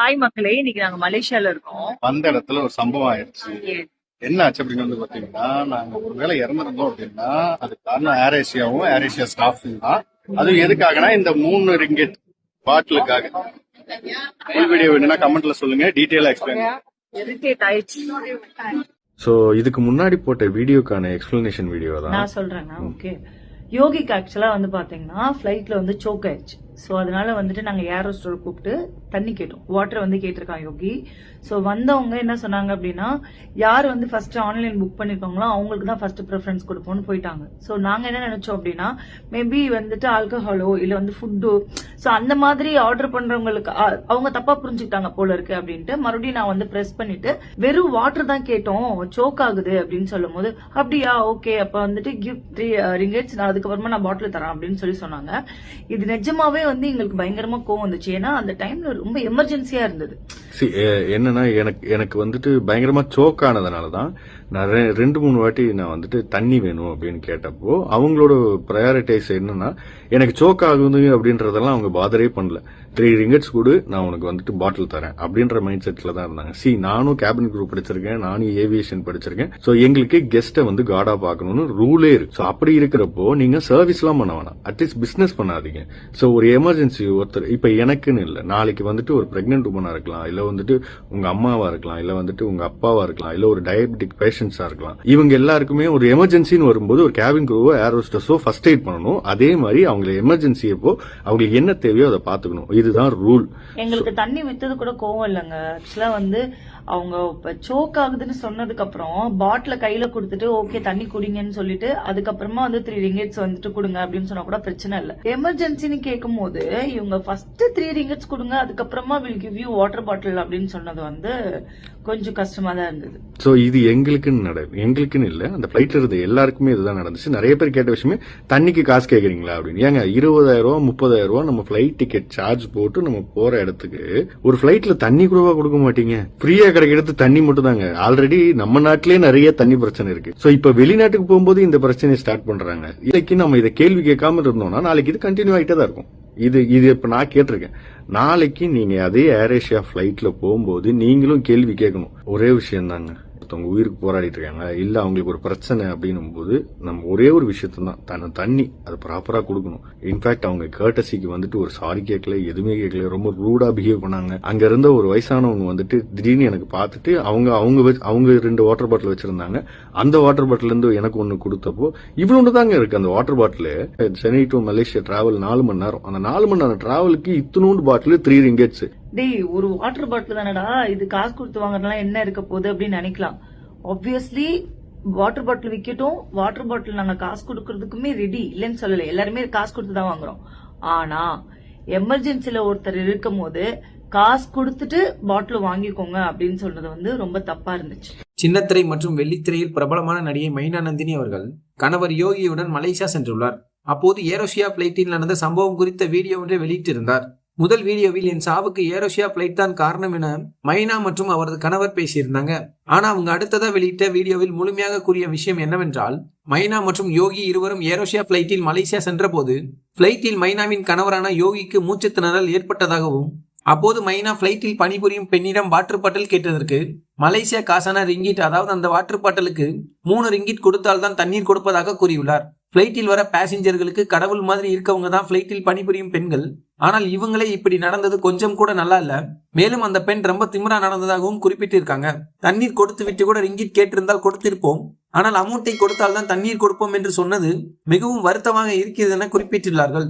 Hi மக்களே இன்னைக்கு நாங்க மலேசியால இருக்கோம். வந்த இடத்துல ஒரு சம்பவம் ஆயிடுச்சு. என்ன ஆச்சு அப்படின்னு வந்து பாத்தீங்கன்னா நாங்க ஒரு வேலை இறந்துருந்தோம் அப்படின்னா அது காரணம் ஏர் ஏசியாவும் ஏர் ஏசியா ஸ்டாஃபும் தான். அதுவும் எதுக்காகனா இந்த மூணு ரிங்கெட் பாட்டிலுக்காக ஃபுல் வீடியோ வேணும்னா கமெண்ட்ல சொல்லுங்க டீட்டெயிலா எக்ஸ்பிளைன் இரிட்டேட் ஆயிடுச்சு ஸோ இதுக்கு முன்னாடி போட்ட வீடியோக்கான எக்ஸ்பிளனேஷன் வீடியோ தான். நான் சொல்றேன்னா ஓகே யோகிக்கு ஆக்சுவலா வந்து பாத்தீங்கன்னா ஃபிளைட்ல வந்து சோக் ஆயிடுச்சு. ஸோ அதனால வந்துட்டு நாங்கள் ஏரோ ஸ்டோர் கூப்பிட்டு தண்ணி கேட்டோம். வாட்டர் வந்து கேட்டிருக்கான் யோகி. ஸோ வந்தவங்க என்ன சொன்னாங்க அப்படின்னா யார் வந்து ஃபர்ஸ்ட் ஆன்லைன் புக் பண்ணிருக்காங்களோ அவங்களுக்கு தான் ஃபர்ஸ்ட் ப்ரிஃபரன்ஸ் கொடுப்போம்னு போயிட்டாங்க. ஸோ நாங்கள் என்ன நினைச்சோம் அப்படின்னா மேபி வந்துட்டு ஆல்கஹாலோ இல்லை வந்து ஃபுட்டோ ஸோ அந்த மாதிரி ஆர்டர் பண்றவங்களுக்கு அவங்க தப்பா புரிஞ்சுக்கிட்டாங்க போல இருக்கு அப்படின்ட்டு மறுபடியும் நான் வந்து ப்ரெஸ் பண்ணிட்டு வெறும் வாட்டர் தான் கேட்டோம் சோக் ஆகுது அப்படின்னு சொல்லும் போது அப்படியா ஓகே அப்ப வந்துட்டு கிஃப்ட் த்ரீ ரிங்கெட்ஸ் நான் அதுக்கப்புறமா நான் பாட்டில் தரேன் அப்படின்னு சொல்லி சொன்னாங்க. இது நிஜமாவே வந்து எங்களுக்கு பயங்கரமா கோவம் வந்துச்சு. ஏன்னா அந்த டைம்ல ரொம்ப எமர்ஜென்சியா இருந்தது. என்னன்னா எனக்கு எனக்கு வந்துட்டு பயங்கரமா சோக் ஆனதுனாலதான் நான் ரெண்டு மூணு வாட்டி நான் வந்துட்டு தண்ணி வேணும் அப்படின்னு கேட்டப்போ அவங்களோட ப்ரையாரிட்டைஸ் என்னன்னா எனக்கு சோக் ஆகுது அப்படின்றதெல்லாம் அவங்க பாதரே பண்ணல. த்ரீ ரிங்கெட்ஸ் கொடு நான் உனக்கு வந்துட்டு பாட்டில் தரேன் அப்படின்ற மைண்ட் செட்ல தான் இருந்தாங்க. சி நானும் கேபின் குரூப் படிச்சிருக்கேன் நானும் ஏவியேஷன் படிச்சிருக்கேன். ஸோ எங்களுக்கு கெஸ்ட்டை வந்து காடா பார்க்கணும்னு ரூலே இருக்கு. ஸோ அப்படி இருக்கிறப்போ நீங்க சர்வீஸ்லாம் பண்ண வேணாம். அட்லீஸ்ட் பிசினஸ் பண்ணாதீங்க. ஸோ ஒரு எமர்ஜென்சி ஒருத்தர் இப்போ எனக்குன்னு இல்லை. நாளைக்கு வந்துட்டு ஒரு ப்ரெக்னென்ட் உமனாக இருக்கலாம் இல்லை வந்துட்டு உங்க அம்மாவாக இருக்கலாம் இல்லை வந்துட்டு உங்க அப்பாவாக இருக்கலாம் இல்லை ஒரு டயபெட்டிக் பேஷண்ட்ஸாக இருக்கலாம். இவங்க எல்லாருக்குமே ஒரு எமர்ஜென்சின்னு வரும்போது ஒரு கேபின் குரூவோ ஏரோஸ்டஸோ ஃபர்ஸ்ட் எய்ட் பண்ணணும். அதே மாதிரி அவங்களை எமர்ஜென்சி எப்போ அவங்களுக்கு என்ன தேவையோ அதை பார்த்துக்கணும். இதுதான் ரூல் எங்களுக்கு தண்ணி வித்தது கூட கோவம் இல்லைங்க. ஆக்சுவலாக வந்து அவங்க இப்போ சோக் ஆகுதுன்னு சொன்னதுக்கு அப்புறம் பாட்டில கையில கொடுத்துட்டு ஓகே தண்ணி குடிங்கன்னு சொல்லிட்டு அதுக்கப்புறமா வந்து த்ரீ ரிங்கெட்ஸ் வந்துட்டு கொடுங்க அப்படின்னு சொன்னா கூட பிரச்சனை இல்லை. எமர்ஜென்சின்னு கேட்கும் போது இவங்க ஃபர்ஸ்ட் த்ரீ ரிங்கெட்ஸ் கொடுங்க அதுக்கப்புறமா will give you water bottle அப்படின்னு சொன்னது வந்து கொஞ்சம் கஷ்டமா தான் இருந்தது. சோ இது எங்களுக்குன்னு நட எங்களுக்குன்னு இல்ல அந்த பிளைட்ல இருந்த எல்லாருக்குமே இதுதான் நடந்துச்சு. நிறைய பேர் கேட்ட விஷயமே தண்ணிக்கு காசு கேக்குறீங்களா அப்படின்னு. ஏங்க இருபதாயிரம் ரூபா முப்பதாயிரம் ரூபா நம்ம பிளைட் டிக்கெட் சார்ஜ் போட்டு நம்ம போற இடத்துக்கு ஒரு பிளைட்ல தண்ணி கூடவா கொடுக்க மாட்டீங்க. ஃப்ரீயா கிடைக்கிறது தண்ணி மட்டும் தாங்க ஆல்ரெடி நம்ம நாட்டிலேயே நிறைய தண்ணி பிரச்சனை இருக்கு. சோ இப்ப வெளிநாட்டுக்கு போகும்போது இந்த பிரச்சனையை ஸ்டார்ட் பண்றாங்க. இன்னைக்கு நம்ம இதை கேள்வி கேட்காம இருந்தோம்னா நாளைக்கு இது கண்டினியூ ஆகிட்டே தான் இருக்கும். இது இது இப்ப நான் கேட்டிருக்கேன். நாளைக்கு நீங்க அதே ஏர் ஏஷியா பிளைட்ல போகும்போது நீங்களும் கேள்வி கேட்கணும். ஒரே விஷயம் தாங்க ஒருத்தவங்க உயிருக்கு போராடிட்டு இருக்காங்க இல்லை அவங்களுக்கு ஒரு பிரச்சனை அப்படின்னும் போது நம்ம ஒரே ஒரு விஷயத்தான் தன்னை தண்ணி அது ப்ராப்பராக கொடுக்கணும். இன்ஃபேக்ட் அவங்க கேட்டசிக்கு வந்துட்டு ஒரு சாரி கேட்கல எதுவுமே கேட்கல. ரொம்ப ரூடாக பிஹேவ் பண்ணாங்க. அங்கே இருந்த ஒரு வயசானவங்க வந்துட்டு திடீர்னு எனக்கு பார்த்துட்டு அவங்க அவங்க வச்சு- அவங்க ரெண்டு வாட்டர் பாட்டில் வச்சிருந்தாங்க. அந்த வாட்டர் பாட்டில் இருந்து எனக்கு ஒன்று கொடுத்தப்போ இவ்வளோண்டு தாங்க இருக்கு. அந்த water bottle Chennai to Malaysia travel நாலு மணி நேரம். அந்த நாலு மணி நேரம் டிராவலுக்கு இத்தனோண்டு பாட்டில் த்ரீ ரிங்கெட்ஸ் டேய் ஒரு வாட்டர் பாட்டில் தானடா? இது காசு கொடுத்து வாங்குறதுனால என்ன இருக்க போகுது அப்படின்னு நினைக்கலாம். ஆப்வியஸ்லி வாட்டர் பாட்டில் விற்கட்டும் வாட்டர் பாட்டில் நாங்கள் காசு கொடுக்கறதுக்குமே ரெடி இல்லைன்னு சொல்லலை. எல்லாருமே காசு கொடுத்து தான் வாங்குறோம். ஆனா எமர்ஜென்சில ஒருத்தர் இருக்கும் போது காசு கொடுத்துட்டு பாட்டில் வாங்கிக்கோங்க அப்படின்னு சொல்றது வந்து ரொம்ப தப்பா இருந்துச்சு. சின்னத்திரை மற்றும் வெள்ளித்திரையில் பிரபலமான நடிகை மைனா நந்தினி அவர்கள் கணவர் யோகியுடன் மலேசியா சென்றுள்ளார். அப்போது ஏரோஷியா பிளைட்டில் நடந்த சம்பவம் குறித்த வீடியோ ஒன்றை வெளியிட்டிருந்தார். முதல் வீடியோவில் என் சாவுக்கு ஏரோஷியா பிளைட் தான் காரணம் என மைனா மற்றும் அவரது கணவர் பேசியிருந்தாங்க. ஆனா அவங்க அடுத்ததா வெளியிட்ட வீடியோவில் முழுமையாக கூறிய விஷயம் என்னவென்றால் மைனா மற்றும் யோகி இருவரும் ஏரோஷியா பிளைட்டில் மலேசியா சென்றபோது பிளைட்டில் மைனாவின் கணவரான யோகிக்கு மூச்சு திணறல் ஏற்பட்டதாகவும் அப்போது மைனா பிளைட்டில் பணிபுரியும் பெண்ணிடம் வாட்டர் பாட்டில் கேட்டதற்கு மலேசியா காசான ரிங்கிட் அதாவது அந்த வாட்டர் பாட்டிலுக்கு மூணு ரிங்கிட் கொடுத்தால்தான் தண்ணீர் கொடுப்பதாக கூறியுள்ளார். பிளைட்டில் வர பேசஞ்சர்களுக்கு கடவுள் மாதிரி இருக்கவங்க தான் பிளைட்டில் பணிபுரியும் பெண்கள் ஆனால் இவங்களே இப்படி நடந்தது கொஞ்சம் கூட நல்லா இல்ல. மேலும் அந்த பெண் ரொம்ப திமிரா நடந்ததாகவும் குறிப்பிட்டிருக்காங்க. தண்ணீர் கொடுத்து விட்டு கூட ரிங்கிட் கேட்டிருந்தால் கொடுத்திருப்போம். ஆனால் அமௌண்ட்டை கொடுத்தால்தான் தண்ணீர் கொடுப்போம் என்று சொன்னது மிகவும் வருத்தமாக இருக்கிறது என குறிப்பிட்டுள்ளார்கள்.